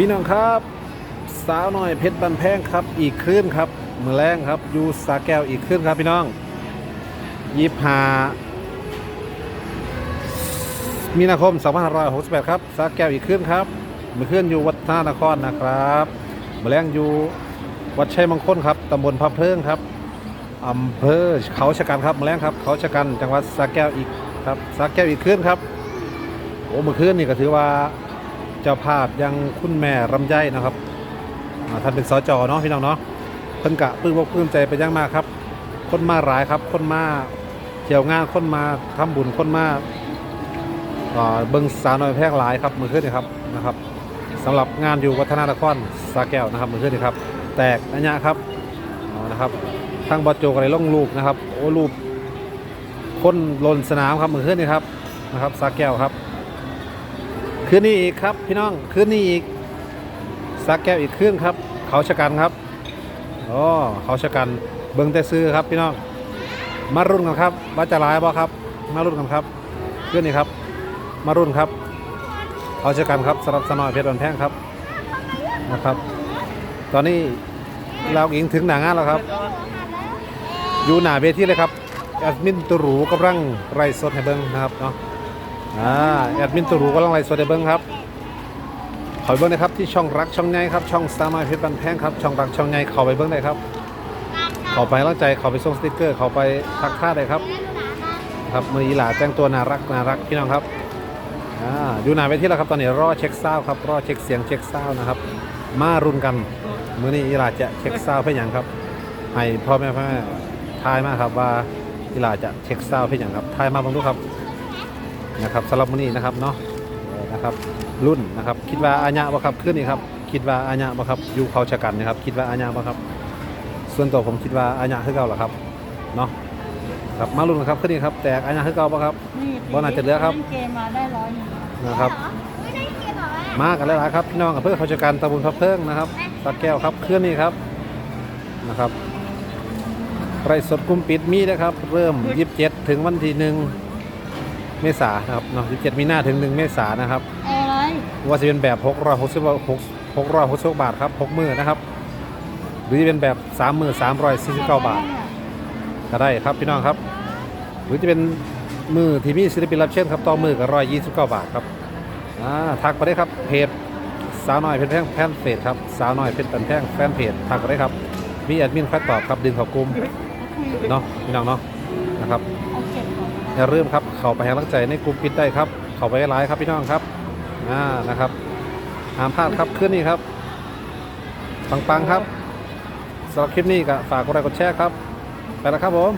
พี่น้องครับ สาวน้อยเพชรบันแพงครับ อีกคลื่นครับมือแรงครับอยู่สาแก้วอีกคลื่นครับพี่น้องยี่หามีนาคม2568 ครับสาแก้วอีกคลื่นครับมือเคลื่อนอยู่วัดท่านครนะครับมือแรงอยู่วัดชัยมงคลครับตำบลพระเพลิงครับอำเภอเขาชะกันครับมือแรงครับ เขาชะกันจังหวัดสาแก้วอีกครับสาแก้วอีกคลื่นครับโอ้มือเคลื่อนนี่ก็ถือว่า เจ้าภาพยังคุณแม่รำไยนะครับท่านเป็นสจเนาะพี่น้องเนาะเพิ่นกะปื้มอกปลื้มใจไปยังมากครับ คนมาหลายครับ คนมาเที่ยวงานคนมาทำบุญคนมาเบิ่งสาวน้อยแพร่หลายครับมือขึ้นนี่ครับนะครับสำหรับงานอยู่วัฒนานครสาแก้วนะครับมือขึ้นนี่ครับ แตกอัญญะครับนะครับทางบอโจกอะไรล่องลูกนะครับโอ้รูปคนลนสนามครับมือขึ้นนี่ครับนะครับสาแก้วครับ คืนนี้อีกครับ พี่น้องคืนนี้อีกสักแก้วอีกคืนครับ เขาชะกันครับอ๋อเขาชะกันเบิ้งแต่ซื้อครับพี่น้องมารุ่นกันครับว่าจะลายบ่ครับ มารุ่นกันครับคืนนี้ครับ มารุ่นครับเขาชะกันครับสำหรับสนอยเพชรวันแท่งครับนะครับ ตอนนี้เราอิงถึงหนางานแล้วครับ อยู่หน้าเวทีเลยครับแอดมินตุรูกำลังไล่สดให้เบิ้งนะครับเนาะ อ่าแอดมินตูรูก็ลังไลฟ์สดให้เบิ้งครับขอไปเบิ้งนะครับที่ช่องรักช่องไงครับช่องสตาร์มาเพชรบันแพงครับช่องรักช่องไงเข้าไปเบิ้งได้ครับเข้าไปให้กำลังใจเข้าไปส่งสติกเกอร์เข้าไปทักท่าได้ครับ ครับมืออีหลาแต่งตัวน่ารักน่ารักพี่น้องครับอ่าอยู่หนาเวทีแล้วครับตอนนี้รอเช็คซาวครับรอเช็คเสียงเช็คซาวนะครับ มารุนกันมือนี้อีหลาจะเช็คซาวเพื่อหยังครับให้พ่อแม่พ่อแม่ทายมาครับว่าอีหลาจะเช็คซาวเพื่อหยังครับทายมาบ้างดูครับ นะครับสำหรับมื้อนี้นะครับเนาะเออนะครับรุ่นนะครับคิดว่าอาญะบ่ครับขึ้นนี่ครับคิดว่าอาญะบ่ครับอยู่เขาชะกันนะครับคิดว่าอาญะบ่ครับ ส่วนตัวผมคิดว่าอาญะคือเก่าเหรอครับเนาะครับมารุ่นครับขึ้นนี่ครับแตกอาญะคือเก่าบ่ครับบ่น่าจะเหลือครับล่นเกมมาได้ร้อยหนึ่งนะครับไม่ได้เกมเหรอแม่มากันแล้วครับพี่น้องอำเภอเขาชะกันตำบลพระเพิงนะครับสักแก้วครับเคลื่อนนี่ครับนะครับไรสดกลุ่มปิดมีนะครับ เริ่ม 27 ถึงวันที่หนึ่งเมษายนนะครับเนาะ27มีนาถึง 1 เมษายนนะครับเอาอะไรว่าจะเป็นแบบ660 660บาทครับ6มือนะครับ หรือจะเป็นแบบ3มือ349 บาท ก็ได้ครับพี่น้องครับ หรือจะเป็นมือที่มีศิลปินรับเชิญครับต่อมือกับ129 บาทครับอ่าทักไปได้ครับเพจสาวน้อยเพชรแพงแฟนเพจครับสาวน้อยเพชรแพงแฟนเพจทักไปได้ครับมีแอดมินคอยตอบครับดึงเขอกลุ่มเนาะพี่น้องเนาะนะครับ อย่าลืมครับ เข้าไปให้กำลังใจในกลุ่มปิดได้ครับ เข้าไปไลฟ์ครับพี่น้องครับอ่านะครับห้ามพลาดครับขึ้นนี่ครับปังๆครับสำหรับคลิปนี้ก็ฝากกดไลค์กดแชร์ครับ ไปแล้วครับผม